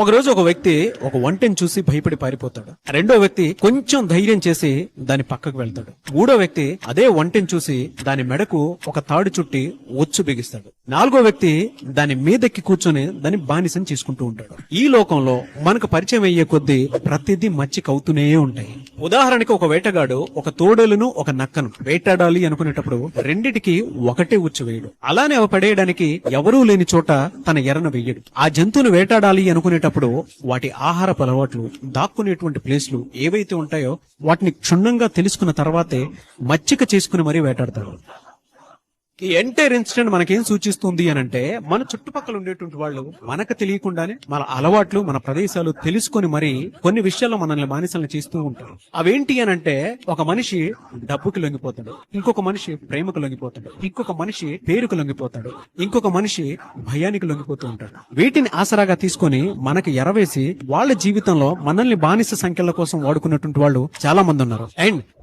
ఒక రోజు ఒక వ్యక్తి ఒక వంటని చూసి భయపడి పారిపోతాడు. రెండో వ్యక్తి కొంచెం ధైర్యం చేసి దాని పక్కకు వెళ్తాడు. మూడో వ్యక్తి అదే వంటని చూసి దాని మెడకు ఒక తాడు చుట్టి ఒచ్చు బిగిస్తాడు. నాలుగో వ్యక్తి దాని మీదెక్కి కూర్చొని దాని బానిసం చేసుకుంటూ ఉంటాడు. ఈ లోకంలో మనకు పరిచయం అయ్యే కొద్దీ ప్రతిదీ మచ్చికవుతూనే ఉంటాయి. ఉదాహరణకి ఒక వేటగాడు ఒక తోడేలును ఒక నక్కను వేటాడాలి అనుకునేటప్పుడు రెండిటికి ఒకటే ఉచ్చు వేయడు. అలానే అవి పడేయడానికి ఎవరూ లేని చోట తన ఎరను వెయ్యడు. ఆ జంతువును వేటాడాలి అనుకునేటప్పుడు వాటి ఆహారపు అలవాట్లు దాక్కునేటువంటి ప్లేస్లు ఏవైతే ఉంటాయో వాటిని క్షుణ్ణంగా తెలుసుకున్న తర్వాతే మచ్చిక చేసుకుని మరీ వేటాడతాడు ఈ ఎంటైర్ ఇన్సిడెంట్ మనకేం సూచిస్తుంది అని అంటే మన చుట్టుపక్కల ఉండేటువంటి వాళ్ళు మనకు తెలియకుండానే మన అలవాట్లు మన ప్రదేశాలు తెలుసుకొని మరి కొన్ని విషయాల్లో మనల్ని బానిసలను చేస్తూ ఉంటారు. అవేంటి అని అంటే ఒక మనిషి డబ్బుకి లొంగిపోతాడు ఇంకొక మనిషి ప్రేమకు లొంగిపోతాడు ఇంకొక మనిషి పేరుకు లొంగిపోతాడు ఇంకొక మనిషి భయానికి లొంగిపోతూ ఉంటాడు. వీటిని ఆసరాగా తీసుకొని మనకి ఎరవేసి వాళ్ళ జీవితంలో మనల్ని బానిస సంఖ్యల కోసం వాడుకున్నటువంటి వాళ్ళు చాలా మంది ఉన్నారు. అండ్